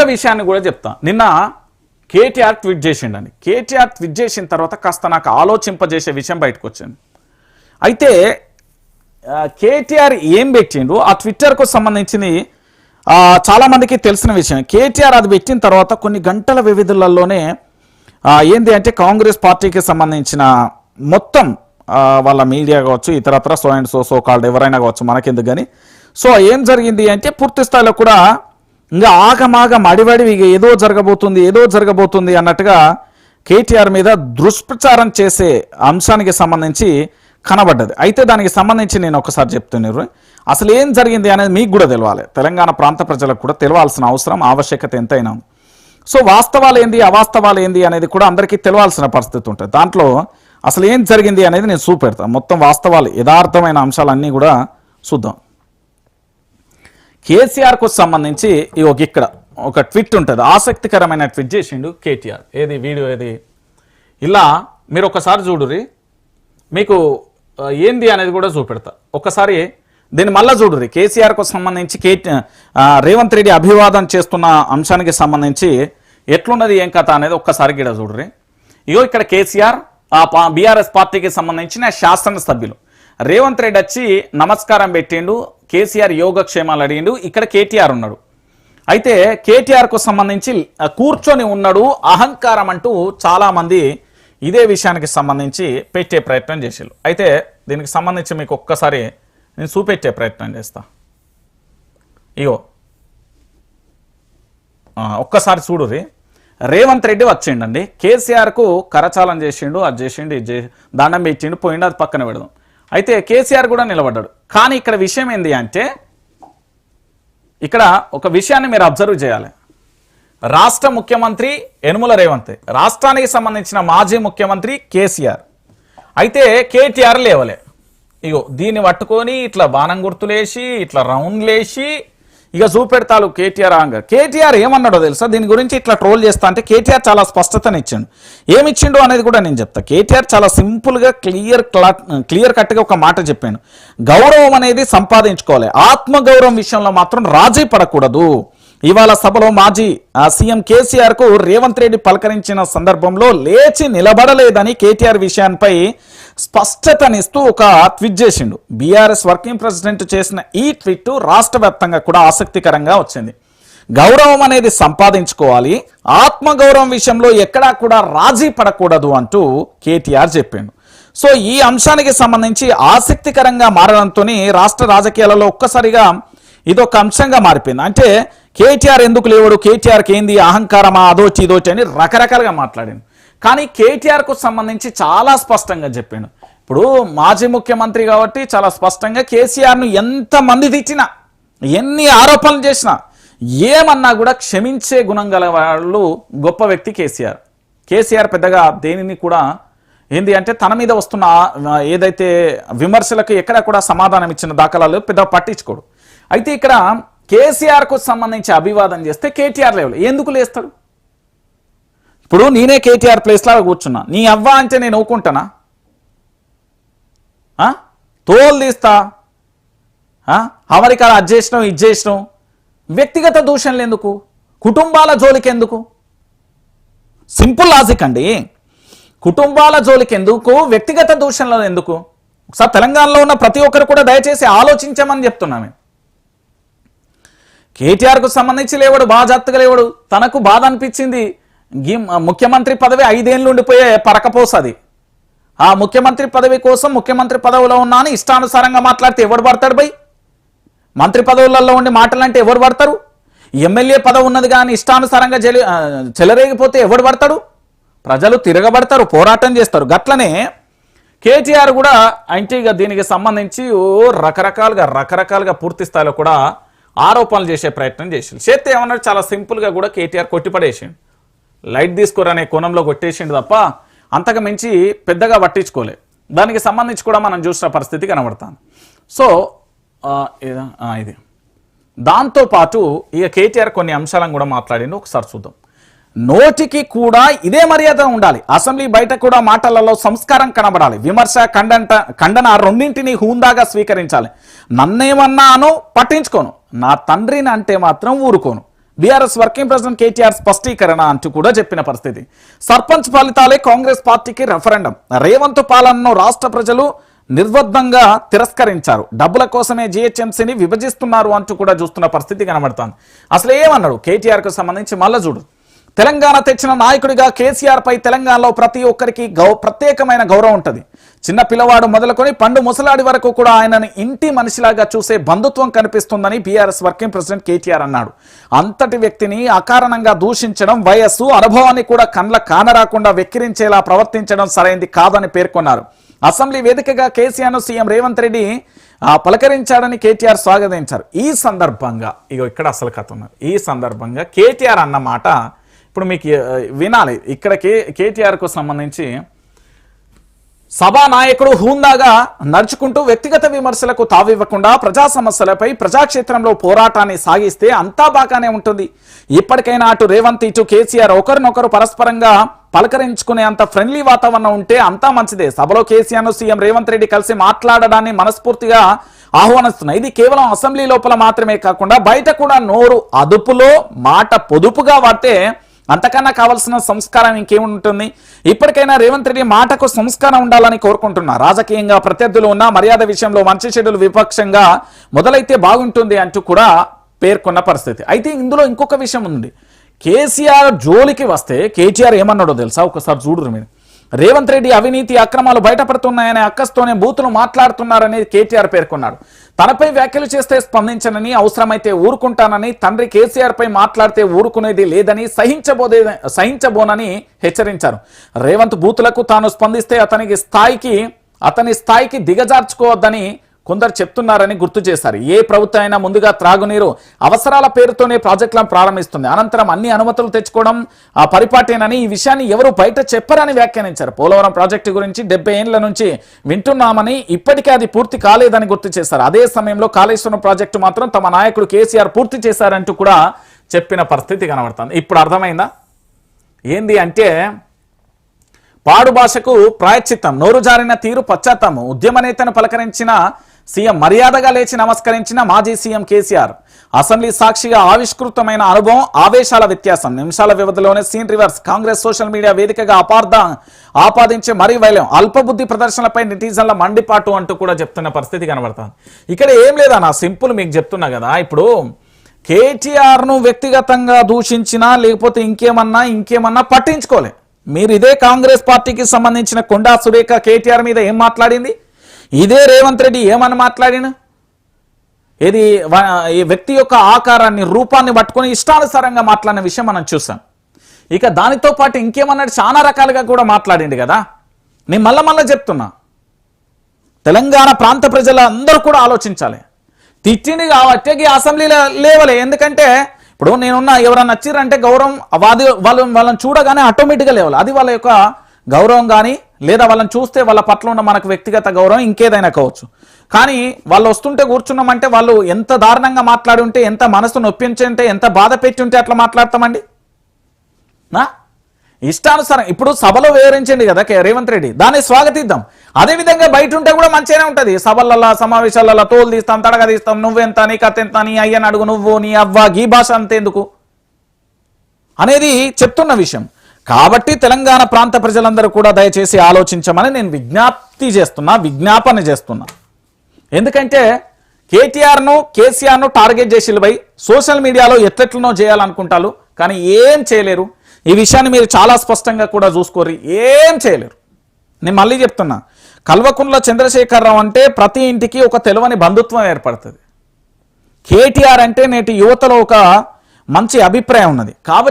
ఇంకొక విషయాన్ని కూడా చెప్తా. నిన్న కేటీఆర్ ట్వీట్ చేసిండని కేటీఆర్ ట్వీట్ చేసిన తర్వాత కాస్త నాకు ఆలోచింపజేసే విషయం బయటకు వచ్చింది అయితే కేటీఆర్ ఏం పెట్టిండు? ఆ ట్విట్టర్కు సంబంధించింది చాలామందికి తెలిసిన విషయం. కేటీఆర్ అది పెట్టిన తర్వాత కొన్ని గంటల వ్యవధులలోనే ఏంది అంటే కాంగ్రెస్ పార్టీకి సంబంధించిన మొత్తం వాళ్ళ మీడియా కావచ్చు ఇతరత్ర so and so so called ఎవరైనా కావచ్చు మనకెందుకు కానీ సో ఏం జరిగింది అంటే పూర్తి స్థాయిలో కూడా ఇంకా ఆగమాగం అడివడివి ఇక ఏదో జరగబోతుంది ఏదో జరగబోతుంది అన్నట్టుగా కేటీఆర్ మీద దుష్ప్రచారం చేసే అంశానికి సంబంధించి కనబడ్డది. అయితే దానికి సంబంధించి నేను ఒకసారి చెప్తున్నాను అసలు ఏం జరిగింది అనేది మీకు కూడా తెలవాలి. తెలంగాణ ప్రాంత ప్రజలకు కూడా తెలవాల్సిన అవసరం ఆవశ్యకత ఎంతైనా సో వాస్తవాలు ఏంది అవాస్తవాలు ఏంది అనేది కూడా అందరికీ తెలవాల్సిన పరిస్థితి ఉంటుంది. దాంట్లో అసలు ఏం జరిగింది అనేది నేను చూపెడతాను మొత్తం వాస్తవాలు యథార్థమైన అంశాలన్నీ కూడా చూద్దాం. కేసీఆర్కు సంబంధించి ఒక ఇక్కడ ఒక ట్విట్ ఉంటుంది. ఆసక్తికరమైన ట్విట్ చేసిండు కేటీఆర్. ఏది వీడియో ఏది? ఇలా మీరు ఒకసారి చూడురి మీకు ఏంది అనేది కూడా చూపెడతా. ఒక్కసారి దీన్ని మళ్ళా చూడురి కేసీఆర్కు సంబంధించి కే రేవంత్ రెడ్డి అభివాదం చేస్తున్న అంశానికి సంబంధించి ఎట్లున్నది ఏం కథ అనేది ఒక్కసారి గిడ చూడురి ఇగో ఇక్కడ కేసీఆర్ ఆ బీఆర్ఎస్ పార్టీకి సంబంధించిన శాసనసభ్యులు. రేవంత్ రెడ్డి వచ్చి నమస్కారం పెట్టిండు. కేసీఆర్ యోగక్షేమాలు అడిగిండు. ఇక్కడ కేటీఆర్ ఉన్నాడు. అయితే కేటీఆర్కు సంబంధించి కూర్చొని ఉన్నాడు అహంకారం అంటూ చాలామంది ఇదే విషయానికి సంబంధించి పెట్టే ప్రయత్నం చేసారు అయితే దీనికి సంబంధించి మీకు ఒక్కసారి నేను చూపెట్టే ప్రయత్నం చేస్తా. ఇగో. ఒక్కసారి చూడురి రేవంత్ రెడ్డి వచ్చిండండి. కేసీఆర్కు కరచాలం చేసిండు అది చేసిండు ఇది దండం పెట్టిండు పోయిండు అది పక్కన పెడదాం. అయితే కేసీఆర్ కూడా నిలబడ్డాడు. కానీ ఇక్కడ విషయం ఏంటి అంటే ఇక్కడ ఒక విషయాన్ని మీరు అబ్జర్వ్ చేయాలి. రాష్ట్ర ముఖ్యమంత్రి యనుమల రేవంత్ రాష్ట్రానికి సంబంధించిన మాజీ ముఖ్యమంత్రి కేసీఆర్. అయితే కేటీఆర్ లేవలే. ఇగో దీన్ని పట్టుకొని ఇట్లా బాణం గుర్తులేసి ఇట్లా రౌండ్లేసి ఇక చూపెడతాడు కేటీఆర్ ఆంగ కేటీఆర్ ఏమన్నాడో తెలుసా? దీని గురించి ఇట్లా ట్రోల్ చేస్తా అంటే కేటీఆర్ చాలా స్పష్టతనిచ్చిండు ఏమిచ్చిండు అనేది కూడా నేను చెప్తా. కేటీఆర్ చాలా సింపుల్గా క్లియర్ క్లియర్ కట్గా ఒక మాట చెప్పాను. గౌరవం అనేది సంపాదించుకోవాలి. ఆత్మగౌరవం విషయంలో మాత్రం రాజీ పడకూడదు. ఇవాళ సభలో మాజీ ఆ, సీఎం కేసీఆర్కు రేవంత్ రెడ్డి పలకరించిన సందర్భంలో లేచి నిలబడలేదని కేటీఆర్ విషయాన్పై స్పష్టతనిస్తూ ఒక ట్వీట్ చేసిండు. బీఆర్ఎస్ వర్కింగ్ ప్రెసిడెంట్ చేసిన ఈ ట్వీట్ రాష్ట్ర వ్యాప్తంగా కూడా ఆసక్తికరంగా వచ్చింది. గౌరవం అనేది సంపాదించుకోవాలి ఆత్మగౌరవం విషయంలో ఎక్కడా కూడా రాజీ పడకూడదు అంటూ కేటీఆర్ చెప్పిండు. సో ఈ అంశానికి సంబంధించి ఆసక్తికరంగా మారడంతో రాష్ట్ర రాజకీయాలలో ఒక్కసారిగా ఇదొక అంశంగా మారిపోయింది. అంటే కేటీఆర్ ఎందుకు లేవడు? కేటీఆర్కి ఏంది? అహంకారమా? అదోచి ఇదోచి అని రకరకాలుగా మాట్లాడాను కానీ కేటీఆర్కు సంబంధించి చాలా స్పష్టంగా చెప్పాడు. ఇప్పుడు మాజీ ముఖ్యమంత్రి కాబట్టి చాలా స్పష్టంగా కేసీఆర్ను ఎంతమంది తిట్టినా ఎన్ని ఆరోపణలు చేసినా ఏమన్నా కూడా క్షమించే గుణం గల వాళ్ళు గొప్ప వ్యక్తి కేసీఆర్. కేసీఆర్ పెద్దగా దేనిని కూడా ఏంది అంటే తన మీద వస్తున్న ఏదైతే విమర్శలకు ఎక్కడ కూడా సమాధానం ఇచ్చిన దాఖలాలు పెద్ద పట్టించుకోడు. అయితే ఇక్కడ కేసీఆర్కు సంబంధించి అభివాదం చేస్తే కేటీఆర్ లేవు ఎందుకు లేస్తాడు? ఇప్పుడు నేనే కేటీఆర్ ప్లేస్లో కూర్చున్నా. నీ అవ్వ అంటే నేను ఊకుంటానా తోలు తీస్తా? ఆ? అమెరికాలో అది చేసినాం ఇది చేసినాం వ్యక్తిగత దూషణలు ఎందుకు? కుటుంబాల జోలికి ఎందుకు? సింపుల్ లాజిక్ అండి. కుటుంబాల జోలికి ఎందుకు? వ్యక్తిగత దూషణలు ఎందుకు? ఒకసారి తెలంగాణలో ఉన్న ప్రతి ఒక్కరు కూడా దయచేసి ఆలోచించమని చెప్తున్నాను నేను. కేటీఆర్కు సంబంధించి లేవాడు బాగా జాగ్రత్తగా లేవాడు. తనకు బాధ అనిపించింది. గీ ముఖ్యమంత్రి పదవి ఐదేళ్ళు ఉండిపోయే పరకపోసది ఆ ముఖ్యమంత్రి పదవి కోసం ముఖ్యమంత్రి పదవిలో ఉన్నా అని ఇష్టానుసారంగా మాట్లాడితే ఎవడు పడతాడు బై? మంత్రి పదవులలో ఉండి మాటలంటే ఎవరు పడతారు? ఎమ్మెల్యే పదవి ఉన్నది కానీ ఇష్టానుసారంగా జలి చెలరేగిపోతే ఎవడు పడతాడు? ప్రజలు తిరగబడతారు పోరాటం చేస్తారు. గట్లనే కేటీఆర్ కూడా అంటే ఇక దీనికి సంబంధించి ఓ రకరకాలుగా రకరకాలుగా పూర్తి స్థాయిలో కూడా ఆరోపణలు చేసే ప్రయత్నం చేసిండు. చేస్తే ఏమన్నాడు? చాలా సింపుల్గా కూడా కేటీఆర్ కొట్టిపడేసిండు. లైట్ తీసుకోరనే కోణంలో కొట్టేసిండు తప్ప అంతకు మించి పెద్దగా పట్టించుకోలే. దానికి సంబంధించి కూడా మనం చూసిన పరిస్థితి కనబడతాను సో ఇది. దాంతోపాటు ఇక కేటీఆర్ కొన్ని అంశాలను కూడా మాట్లాడిండు. ఒకసారి చూద్దాం. నోటికి కూడా ఇదే మర్యాద ఉండాలి. అసెంబ్లీ బయట కూడా మాటలలో సంస్కారం కనబడాలి. విమర్శ ఖండంట ఖండన రెండింటిని హూందాగా స్వీకరించాలి. నన్నేమన్నాను పట్టించుకోను. నా తండ్రిని అంటే మాత్రం ఊరుకోను. బీఆర్ఎస్ వర్కింగ్ ప్రెసిడెంట్ కేటీఆర్ స్పష్టీకరణ అంటూ కూడా చెప్పిన పరిస్థితి. సర్పంచ్ ఫలితాలే కాంగ్రెస్ పార్టీకి రెఫరెండం రేవంత్ పాలనను రాష్ట్ర ప్రజలు నిర్బద్ధంగా తిరస్కరించారు. డబ్బుల కోసమే జిహెచ్ఎంసీని విభజిస్తున్నారు అంటూ కూడా చూస్తున్న పరిస్థితి కనబడుతోంది. అసలు ఏమన్నాడు? కేటీఆర్కు సంబంధించి మళ్ళా చూడు. తెలంగాణ తెచ్చిన నాయకుడిగా కేసీఆర్ పై తెలంగాణలో ప్రతి ఒక్కరికి గౌ ప్రత్యేకమైన గౌరవం ఉంటుంది. చిన్న పిల్లవాడు మొదలుకొని పండు ముసలాడి వరకు కూడా ఆయనను ఇంటి మనిషిలాగా చూసే బంధుత్వం కనిపిస్తుందని బీఆర్ఎస్ వర్కింగ్ ప్రెసిడెంట్ కేటీఆర్ అన్నాడు. అంతటి వ్యక్తిని అకారణంగా దూషించడం వయస్సు అనుభవాన్ని కూడా కండ్ల కానరాకుండా వెక్కిరించేలా ప్రవర్తించడం సరైంది కాదని పేర్కొన్నారు. అసెంబ్లీ వేదికగా కేసీఆర్ను సీఎం రేవంత్ రెడ్డి పలకరించాడని కేటీఆర్ స్వాగతించారు. ఈ సందర్భంగా ఇగో ఇక్కడ అసలు కథ ఉన్నది. ఈ సందర్భంగా కేటీఆర్ అన్న మాట ఇప్పుడు మీకు వినాలి. ఇక్కడ కే కేటీఆర్కు సంబంధించి సభా నాయకుడు హూందాగా నడుచుకుంటూ వ్యక్తిగత విమర్శలకు తావివ్వకుండా ప్రజా సమస్యలపై ప్రజాక్షేత్రంలో పోరాటాన్ని సాగిస్తే అంతా బాగానే ఉంటుంది. ఇప్పటికైనా అటు రేవంత్ ఇటు కేసీఆర్ ఒకరినొకరు పరస్పరంగా పలకరించుకునే అంత ఫ్రెండ్లీ వాతావరణం ఉంటే అంతా మంచిదే. సభలో కేసీఆర్ సీఎం రేవంత్ రెడ్డి కలిసి మాట్లాడడాన్ని మనస్ఫూర్తిగా ఆహ్వానిస్తున్నాయి. ఇది కేవలం అసెంబ్లీ లోపల మాత్రమే కాకుండా బయట కూడా నోరు అదుపులో మాట పొదుపుగా వాడితే అంతకన్నా కావాల్సిన సంస్కారం ఇంకేముంటుంది? ఇప్పటికైనా రేవంత్ రెడ్డి మాటకు సంస్కారం ఉండాలని కోరుకుంటున్నా. రాజకీయంగా ప్రత్యర్థులు ఉన్న మర్యాద విషయంలో మంచి చెడులు విపక్షంగా మొదలైతే బాగుంటుంది అంటూ కూడా పేర్కొన్న పరిస్థితి. అయితే ఇందులో ఇంకొక విషయం ఉంది. కేసీఆర్ జోలికి వస్తే కేటీఆర్ ఏమన్నాడో తెలుసా? ఒకసారి చూడరు మీరు. రేవంత్ రెడ్డి అవినీతి అక్రమాలు బయటపడుతున్నాయనే అక్కస్తోనే బూతులు మాట్లాడుతున్నారని కేటీఆర్ పేర్కొన్నాడు. తనపై వ్యాఖ్యలు చేస్తే స్పందించనని అవసరమైతే ఊరుకుంటానని తండ్రి కేసీఆర్ పై మాట్లాడితే ఊరుకునేది లేదని సహించబోదే సహించబోనని హెచ్చరించారు. రేవంత్ బూతులకు తాను స్పందిస్తే అతనికి స్థాయికి అతని స్థాయికి దిగజార్చుకోవద్దని కొందరు చెప్తున్నారని గుర్తు చేశారు. ఏ ప్రభుత్వం అయినా ముందుగా త్రాగునీరు అవసరాల పేరుతోనే ప్రాజెక్టులను ప్రారంభిస్తుంది. అనంతరం అన్ని అనుమతులు తెచ్చుకోవడం ఆ పరిపాటేనని ఈ విషయాన్ని ఎవరు బయట చెప్పరని వ్యాఖ్యానించారు. పోలవరం ప్రాజెక్టు గురించి డెబ్బై ఏళ్ళ నుంచి వింటున్నామని ఇప్పటికే అది పూర్తి కాలేదని గుర్తు చేశారు. అదే సమయంలో కాళేశ్వరం ప్రాజెక్టు మాత్రం తమ నాయకుడు కేసీఆర్ పూర్తి చేశారంటూ కూడా చెప్పిన పరిస్థితి కనబడుతుంది. ఇప్పుడు అర్థమైందా? ఏంది అంటే పాడు భాషకు ప్రాయశ్చిత్తం నోరు జారిన తీరు పశ్చాత్తాము ఉద్యమ నేతను పలకరించిన సీఎం మర్యాదగా లేచి నమస్కరించిన మాజీ సీఎం కేసీఆర్. అసెంబ్లీ సాక్షిగా ఆవిష్కృతమైన అనుభవం ఆవేశాల వ్యత్యాసం. నిమిషాల వ్యవధిలోనే scene reverse. Congress social media వేదికగా అపార్థ ఆపాదించే మరీ వైలం. అల్పబుద్ధి ప్రదర్శనలపై నెటిజన్ల మండిపాటు అంటూ కూడా చెప్తున్న పరిస్థితి కనబడుతుంది. ఇక్కడ ఏం లేదా సింపుల్ మీకు చెప్తున్నా కదా. ఇప్పుడు కేటీఆర్ను వ్యక్తిగతంగా దూషించినా లేకపోతే ఇంకేమన్నా ఇంకేమన్నా పట్టించుకోలే. మీరు ఇదే కాంగ్రెస్ పార్టీకి సంబంధించిన కొండా సురేఖ కేటీఆర్ మీద ఏం మాట్లాడింది? ఇదే రేవంత్ రెడ్డి ఏమని మాట్లాడిన? ఇది ఈ వ్యక్తి యొక్క ఆకారాన్ని రూపాన్ని పట్టుకొని ఇష్టానుసారంగా మాట్లాడిన విషయం మనం చూసాం. ఇక దానితో పాటు ఇంకేమన్నాడు? చాలా రకాలుగా కూడా మాట్లాడింది కదా. నేను మళ్ళా మళ్ళా చెప్తున్నా. తెలంగాణ ప్రాంత ప్రజలు అందరూ కూడా ఆలోచించాలి. తిట్టింది కాబట్టి ఈ అసెంబ్లీలో లేవలే. ఎందుకంటే ఇప్పుడు నేనున్న ఎవరన్నా నచ్చిరంటే గౌరవం వాది వాళ్ళు వాళ్ళని చూడగానే ఆటోమేటిక్గా లేవాలి. అది వాళ్ళ యొక్క గౌరవం కానీ లేదా వాళ్ళని చూస్తే వాళ్ళ పట్ల ఉన్న మనకు వ్యక్తిగత గౌరవం ఇంకేదైనా కావచ్చు. కానీ వాళ్ళు వస్తుంటే కూర్చున్నామంటే వాళ్ళు ఎంత దారుణంగా మాట్లాడి ఉంటే ఎంత మనసు నొప్పించి ఉంటే ఎంత బాధ పెట్టి ఉంటే అట్లా మాట్లాడతామండి? నా? ఇష్టానుసారం. ఇప్పుడు సభలో వివరించండి కదా రేవంత్ రెడ్డి. దాన్ని స్వాగతిద్దాం. అదే విధంగా బయట ఉంటే కూడా మంచిగానే ఉంటుంది. సభలల్లో సమావేశాలలో తోలు తీస్తాం తడగ తీస్తాం నువ్వెంత నీ కథ ఎంత నీ అయ్యని అడుగు నువ్వు నీ అవ్వ గీ భాష అంతేందుకు? అనేది చెప్తున్న విషయం. కాబట్టి తెలంగాణ ప్రాంత ప్రజలందరూ కూడా దయచేసి ఆలోచించమని నేను విజ్ఞప్తి చేస్తున్నా విజ్ఞాపన చేస్తున్నా. ఎందుకంటే కేటీఆర్ను కేసీఆర్ను టార్గెట్ చేసి పోయి సోషల్ మీడియాలో ఎట్లెట్లనో చేయాలనుకుంటారు కానీ ఏం చేయలేరు. ఈ విషయాన్ని మీరు చాలా స్పష్టంగా కూడా చూసుకోరు ఏం చేయలేరు. నేను మళ్ళీ చెప్తున్నా కల్వకుంట్ల చంద్రశేఖరరావు అంటే ప్రతి ఇంటికి ఒక తెలవని బంధుత్వం ఏర్పడుతుంది. కేటీఆర్ అంటే నేటి యువతలో ఒక మంచి అభిప్రాయం ఉన్నది. కాబట్టి